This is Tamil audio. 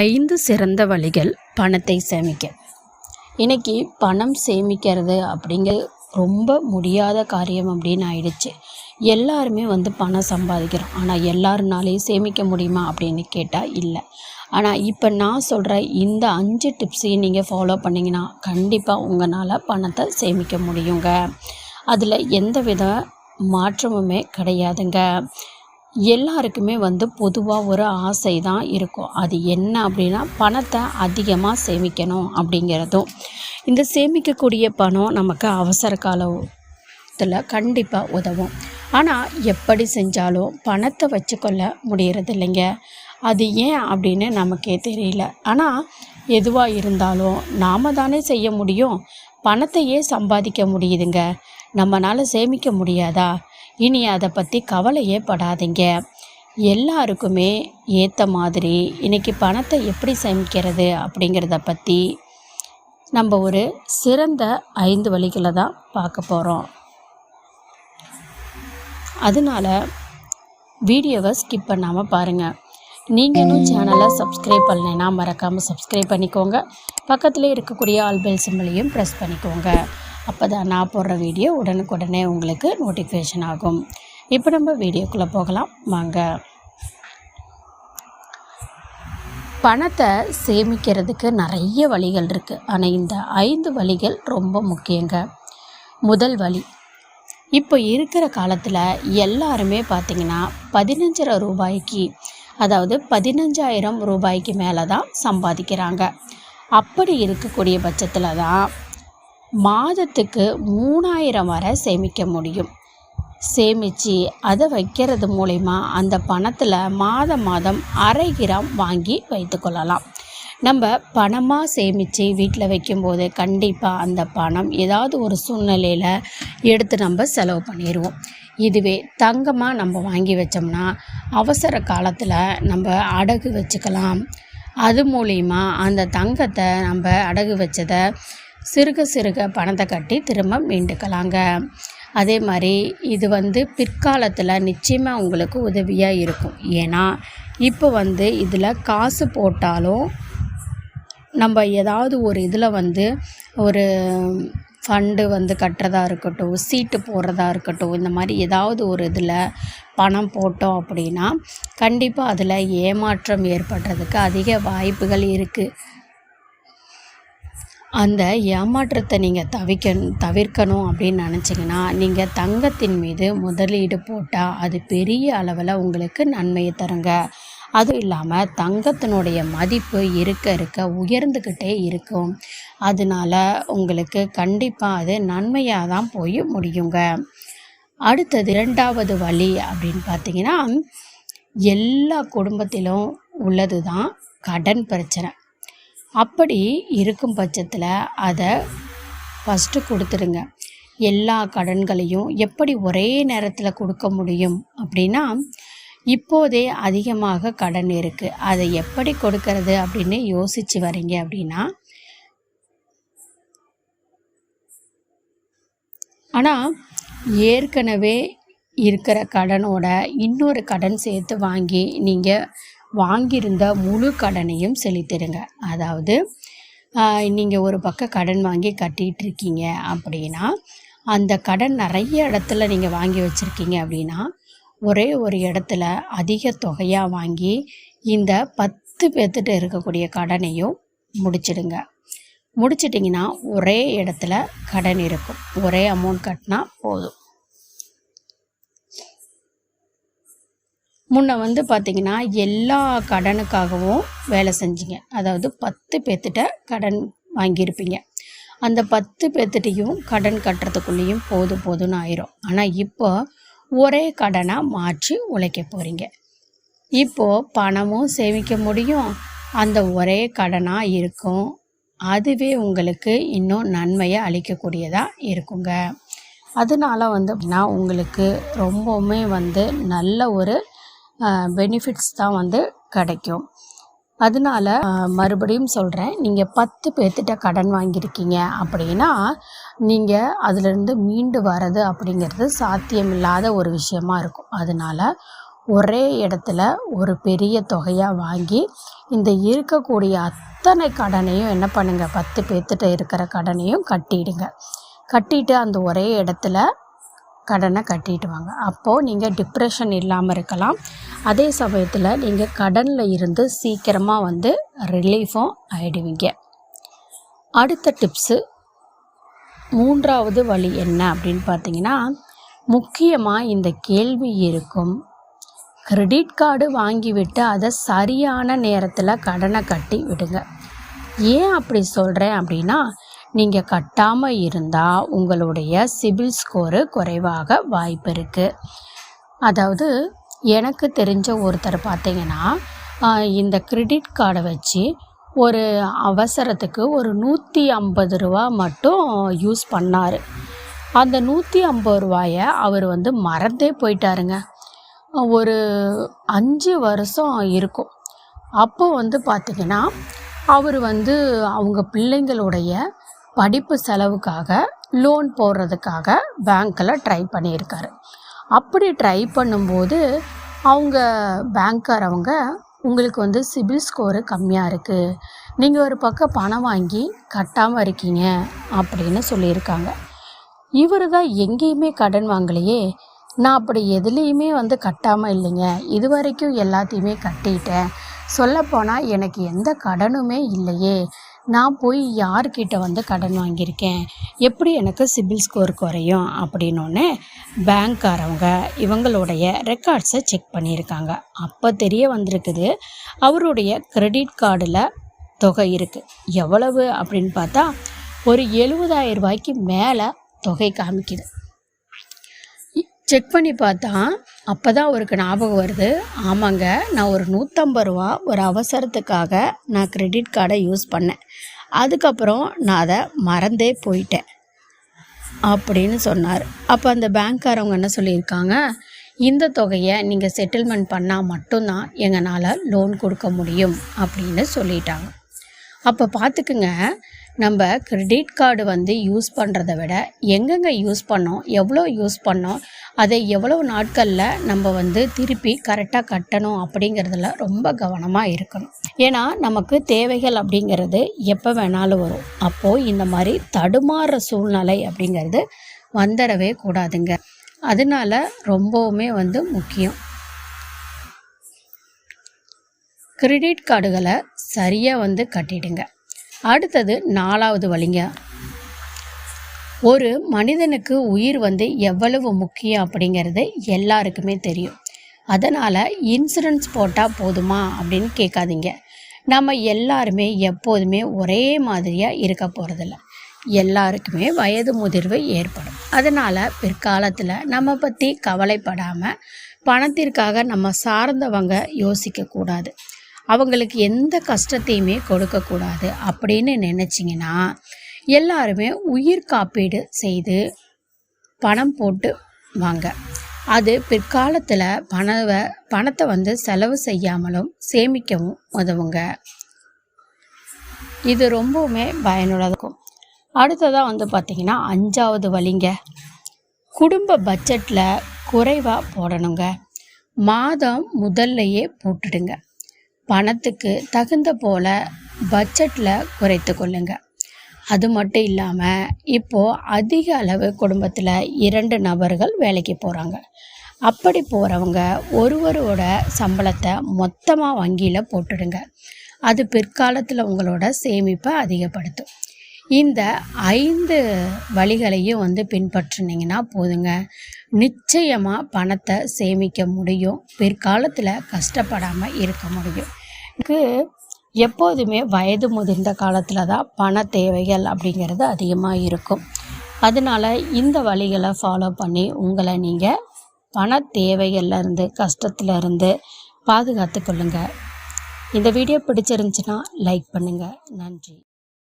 ஐந்து சிறந்த வழிகள் பணத்தை சேமிக்க. இன்னைக்கு பணம் சேமிக்கிறது அப்படிங்கிறது ரொம்ப முடியாத காரியம் அப்படின்னு ஆயிடுச்சு. எல்லாருமே வந்து பணம் சம்பாதிக்கிறோம். ஆனால் எல்லாருனாலையும் சேமிக்க முடியுமா அப்படின்னு கேட்டால் இல்லை. ஆனால் இப்போ நான் சொல்கிற இந்த அஞ்சு டிப்ஸையும் நீங்கள் ஃபாலோ பண்ணிங்கன்னா கண்டிப்பாக உங்களால் பணத்தை சேமிக்க முடியுங்க. அதில் எந்த வித மாற்றமுமே கிடையாதுங்க. எல்லாருக்குமே வந்து பொதுவாக ஒரு ஆசை தான் இருக்கும். அது என்ன அப்படின்னா பணத்தை அதிகமாக சேமிக்கணும் அப்படிங்கிறதும். இந்த சேமிக்கக்கூடிய பணம் நமக்கு அவசர காலத்தில் கண்டிப்பாக உதவும். ஆனால் எப்படி செஞ்சாலும் பணத்தை வச்சுக்கொள்ள முடிகிறது இல்லைங்க அது ஏன் அப்படின்னு நமக்கே தெரியல. ஆனால் எதுவாக இருந்தாலும் நாம் தானே செய்ய முடியும். பணத்தையே சம்பாதிக்க முடியுதுங்க. நம்மளால் சேமிக்க முடியாதா? இனி அதை பற்றி கவலையே படாதீங்க. எல்லாருக்குமே ஏற்ற மாதிரி இன்றைக்கி பணத்தை எப்படி சேமிக்கிறது அப்படிங்கிறத பற்றி நம்ம ஒரு சிறந்த ஐந்து வழிகளை தான் பார்க்க போகிறோம் அதனால வீடியோவை ஸ்கிப் பண்ணாமல் பாருங்கள் நீங்களும் சேனலை சப்ஸ்கிரைப் பண்ணலைன்னா மறக்காமல் சப்ஸ்கிரைப் பண்ணிக்கோங்க. பக்கத்தில் இருக்கக்கூடிய ஆல் பெல் சிம்பிளையும் ப்ரெஸ் பண்ணிக்கோங்க. அப்போ தான் நான் போடுற வீடியோ உடனுக்குடனே உங்களுக்கு நோட்டிஃபிகேஷன் ஆகும். இப்போ நம்ம வீடியோக்குள்ளே போகலாம். வாங்க. பணத்தை சேமிக்கிறதுக்கு நிறைய வழிகள் இருக்குது ஆனால் இந்த ஐந்து வழிகள் ரொம்ப முக்கியங்க. முதல் வழி இப்போ இருக்கிற காலத்தில் எல்லாருமே பார்த்திங்கன்னா பதினஞ்சரை ரூபாய்க்கு அதாவது பதினஞ்சாயிரம் ரூபாய்க்கு மேலே தான் சம்பாதிக்கிறாங்க. அப்படி இருக்கக்கூடிய பட்சத்தில் தான் மாதத்துக்கு மூணாயிரம் வரை சேமிக்க முடியும். சேமித்து அதை வைக்கிறது மூலிமா அந்த பணத்தில் மாதம் மாதம் அரை கிராம் வாங்கி வைத்துக்கொள்ளலாம் நம்ம பணமாக சேமித்து வீட்டில் வைக்கும்போது கண்டிப்பாக அந்த பணம் ஏதாவது ஒரு சூழ்நிலையில் எடுத்து நம்ம செலவு பண்ணிடுவோம் இதுவே தங்கமாக நம்ம வாங்கி வச்சோம்னா அவசர காலத்தில் நம்ம அடகு வச்சுக்கலாம். அது மூலிமா அந்த தங்கத்தை நம்ம அடகு வச்சதை சிறுக சிறுக பணத்தை கட்டி திரும்ப மீண்டுக்கலாங்க. அதே மாதிரி இது வந்து பிற்காலத்தில் நிச்சயமாக உங்களுக்கு உதவியாக இருக்கும். ஏன்னா இப்போ வந்து இதில் காசு போட்டாலும் நம்ம ஏதாவது ஒரு இதில் வந்து ஒரு ஃபண்டு வந்து கட்டுறதா இருக்கட்டும் சீட்டு போடுறதா இருக்கட்டும் இந்த மாதிரி ஏதாவது ஒரு இதில் பணம் போட்டோம் அப்படின்னா கண்டிப்பாக அதில் ஏமாற்றம் ஏற்படுறதுக்கு அதிக வாய்ப்புகள் இருக்குது அந்த ஏமாற்றத்தை நீங்கள் தவிக்க தவிர்க்கணும் அப்படின்னு நினச்சிங்கன்னா நீங்கள் தங்கத்தின் மீது முதலீடு போட்டால் அது பெரிய அளவில் உங்களுக்கு நன்மையை தருங்க. அதுவும் இல்லாமல் தங்கத்தினுடைய மதிப்பு இருக்க இருக்க உயர்ந்துக்கிட்டே இருக்கும். அதனால உங்களுக்கு கண்டிப்பாக அது நன்மையாக தான் போய் முடியுங்க. அடுத்தது இரண்டாவது வழி அப்படின்னு பார்த்தீங்கன்னா எல்லா குடும்பத்திலும் உள்ளது தான் கடன் பிரச்சனை. அப்படி இருக்கும் பட்சத்தில் அதை ஃபஸ்ட்டு கொடுத்துருங்க. எல்லா கடன்களையும் எப்படி ஒரே நேரத்தில் கொடுக்க முடியும் அப்படின்னா இப்போதே அதிகமாக கடன் இருக்குது அதை எப்படி கொடுக்கறது அப்படின்னு யோசித்து வரீங்க அப்படின்னா ஆனால் ஏற்கனவே இருக்கிற கடனோட இன்னொரு கடன் சேர்த்து வாங்கி நீங்கள் வாங்கியிருந்த முழு கடனையும் செலுத்திடுங்க. அதாவது நீங்கள் ஒரு பக்கம் கடன் வாங்கி கட்டிகிட்டு இருக்கீங்க அப்படின்னா அந்த கடன் நிறைய இடத்துல நீங்கள் வாங்கி வச்சுருக்கீங்க அப்படின்னா ஒரே ஒரு இடத்துல அதிக தொகையாக வாங்கி இந்த பத்து பேர்த்துகிட்ட இருக்கக்கூடிய கடனையும் முடிச்சிடுங்க. முடிச்சிட்டிங்கன்னா ஒரே இடத்துல கடன் இருக்கும். ஒரே அமௌண்ட் கட்டினா போதும். முன்ன வந்து பார்த்திங்கன்னா எல்லா கடனுக்காகவும் வேலை செஞ்சீங்க. அதாவது பத்து பேர்த்திட்ட கடன் வாங்கியிருப்பீங்க. அந்த பத்து பேர்த்திட்டையும் கடன் கட்டுறதுக்குள்ளேயும் போதும் போதும்னு ஆயிரும். ஆனால் இப்போ ஒரே கடனாக மாற்றி உழைக்க போகிறீங்க இப்போது பணமும் சேமிக்க முடியும். அந்த ஒரே கடனாக இருக்கும். அதுவே உங்களுக்கு இன்னும் நன்மையை அளிக்கக்கூடியதாக இருக்குங்க. அதனால வந்து அப்படின்னா உங்களுக்கு ரொம்பவுமே வந்து நல்ல ஒரு பெனிஃபிட்ஸ் தான் வந்து கிடைக்கும். அதனால மறுபடியும் சொல்கிறேன் நீங்கள் பத்து பேர்த்திட்ட கடன் வாங்கியிருக்கீங்க அப்படின்னா நீங்கள் அதிலிருந்து மீண்டு வர்றது அப்படிங்கிறது சாத்தியமில்லாத ஒரு விஷயமா இருக்கும். அதனால் ஒரே இடத்துல ஒரு பெரிய தொகையாக வாங்கி இந்த இருக்கக்கூடிய அத்தனை கடனையும் என்ன பண்ணுங்கள் பத்து பேர்த்திட்ட இருக்கிற கடனையும் கட்டிடுங்க. கட்டிட்டு அந்த ஒரே இடத்துல கடனை கட்டிட்டு வாங்க அப்போது நீங்கள் டிப்ரெஷன் இல்லாமல் இருக்கலாம். அதே சமயத்தில் நீங்கள் கடனில் இருந்து சீக்கிரமாக வந்து ரிலீஃபும் ஆகிடுவீங்க அடுத்த டிப்ஸு மூன்றாவது வழி என்ன அப்படின்னு பார்த்தீங்கன்னா முக்கியமாக இந்த கேள்வி இருக்கும். கிரெடிட் கார்டு வாங்கிவிட்டு அதை சரியான நேரத்தில் கடனை கட்டி விடுங்க. ஏன் அப்படி சொல்கிறேன் அப்படின்னா நீங்கள் கட்டாமல் இருந்தால் உங்களுடைய சிபில் ஸ்கோரு குறைவாக வாய்ப்பு இருக்குது அதாவது எனக்கு தெரிஞ்ச ஒருத்தர் பார்த்தீங்கன்னா இந்த கிரெடிட் கார்டை வச்சு ஒரு அவசரத்துக்கு ஒரு நூற்றி ஐம்பது ரூபா மட்டும் யூஸ் பண்ணார். அந்த நூற்றி ஐம்பது ரூபாயை அவர் வந்து மறந்தே போயிட்டாருங்க. ஒரு அஞ்சு வருஷம் இருக்கும். அப்போ வந்து பார்த்திங்கன்னா அவர் வந்து அவங்க பிள்ளைங்களுடைய படிப்பு செலவுக்காக லோன் போடுறதுக்காக பேங்க்கில் ட்ரை பண்ணியிருக்காரு. அப்படி ட்ரை பண்ணும்போது அவங்க பேங்க்காரவங்க உங்களுக்கு வந்து சிபில் ஸ்கோரு கம்மியாக இருக்குது நீங்கள் ஒரு பக்கம் பணம் வாங்கி கட்டாமல் இருக்கீங்க அப்படின்னு சொல்லியிருக்காங்க. இவர் தான் எங்கேயுமே கடன் வாங்கலையே. நான் அப்படி எதுலேயுமே வந்து கட்டாமல் இல்லைங்க. இது வரைக்கும் எல்லாத்தையுமே கட்டிட்டேன். சொல்லப்போனால் எனக்கு எந்த கடனுமே இல்லையே. நான் போய் யார்கிட்ட வந்து கடன் வாங்கியிருக்கேன்? எப்படி எனக்கு சிபில் ஸ்கோர் குறையும்? அப்படின்னோடனே பேங்க்காரவங்க இவங்களுடைய ரெக்கார்ட்ஸை செக் பண்ணியிருக்காங்க. அப்போ தெரிய வந்திருக்குது அவருடைய கிரெடிட் கார்டில் தொகை இருக்குது எவ்வளவு அப்படின்னு பார்த்தா ஒரு எழுபதாயிரம் ரூபாய்க்கு மேலே தொகை காமிக்குது. செக் பண்ணி பார்த்தா அப்போ தான் அவருக்கு ஞாபகம் வருது. ஆமாங்க நான் ஒரு நூற்றம்பது ரூபா ஒரு அவசரத்துக்காக நான் க்ரெடிட் கார்டை யூஸ் பண்ணேன். அதுக்கப்புறம் நான் அதை மறந்தே போயிட்டேன் அப்படின்னு சொன்னார். அப்போ அந்த பேங்க்காரவங்க என்ன சொல்லியிருக்காங்க? இந்த தொகையை நீங்கள் செட்டில்மெண்ட் பண்ணால் மட்டும்தான் எங்களால் லோன் கொடுக்க முடியும் அப்படின்னு சொல்லிட்டாங்க. அப்போ பார்த்துக்குங்க நம்ம கிரெடிட் கார்டு வந்து யூஸ் பண்ணுறத விட எங்கெங்கே யூஸ் பண்ணோம் எவ்வளோ யூஸ் பண்ணோம் அதை எவ்வளோ நாட்களில் நம்ம வந்து திருப்பி கரெக்டாக கட்டணும் அப்படிங்கிறதுல ரொம்ப கவனமாக இருக்கணும். ஏன்னா நமக்கு தேவைகள் அப்படிங்கிறது எப்போ வேணாலும் வரும். அப்போது இந்த மாதிரி தடுமாறுற சூழ்நிலை அப்படிங்கிறது வந்துடவே கூடாதுங்க. அதனால ரொம்பவுமே வந்து முக்கியம். கிரெடிட் கார்டுகளை சரியாக வந்து கட்டிடுங்க. அடுத்தது நாலாவது வழிங்க. ஒரு மனிதனுக்கு உயிர் வந்து எவ்வளவு முக்கியம் அப்படிங்கிறது எல்லாருக்குமே தெரியும். அதனால் இன்சூரன்ஸ் போட்டால் போதுமா அப்படின்னு கேட்காதீங்க. நம்ம எல்லாருமே எப்போதுமே ஒரே மாதிரியாக இருக்க போகிறதில்ல எல்லாருக்குமே வயது முதிர்வு ஏற்படும். அதனால் பிற்காலத்தில் நம்ம பற்றி கவலைப்படாமல் பணத்திற்காக நம்ம சார்ந்தவங்க யோசிக்கக்கூடாது. அவங்களுக்கு எந்த கஷ்டத்தையுமே கொடுக்கக்கூடாது அப்படின்னு நினச்சிங்கன்னா எல்லாருமே உயிர் காப்பீடு செய்து பணம் போட்டு வாங்க. அது பிற்காலத்தில் பணவை பணத்தை வந்து செலவு செய்யாமலும் சேமிக்கவும் உதவுங்க. இது ரொம்பவுமே பயனுள்ளதாகும். அடுத்ததாக வந்து பார்த்திங்கன்னா அஞ்சாவது வழிங்க. குடும்ப பட்ஜெட்டில் குறைவாக போடணுங்க. மாதம் முதல்லையே போட்டுடுங்க. பணத்துக்கு தகுந்த போல் பட்ஜெட்டில் குறைத்து கொள்ளுங்க. அது மட்டும் இல்லாமல் இப்போது அதிக அளவு குடும்பத்தில் இரண்டு நபர்கள் வேலைக்கு போகிறாங்க அப்படி போகிறவங்க ஒருவரோட சம்பளத்தை மொத்தமாக வங்கியில் போட்டுடுங்க. அது பிற்காலத்தில் உங்களோட சேமிப்பை அதிகப்படுத்தும். இந்த ஐந்து வழிகளையும் வந்து பின்பற்றினீங்கன்னா போதுங்க. நிச்சயமாக பணத்தை சேமிக்க முடியும். பிற்காலத்தில் கஷ்டப்படாமல் இருக்க முடியும். எனக்கு எப்போதுமே வயது முதிர்ந்த காலத்தில் தான் பண தேவைகள் அப்படிங்கிறது அதிகமாக இருக்கும். அதனால் இந்த வழிகளை ஃபாலோ பண்ணி உங்களை நீங்கள் பண தேவைகள்லேருந்து கஷ்டத்துலேருந்து பாதுகாத்து கொள்ளுங்கள் இந்த வீடியோ பிடிச்சிருந்துச்சின்னா லைக் பண்ணுங்கள் நன்றி.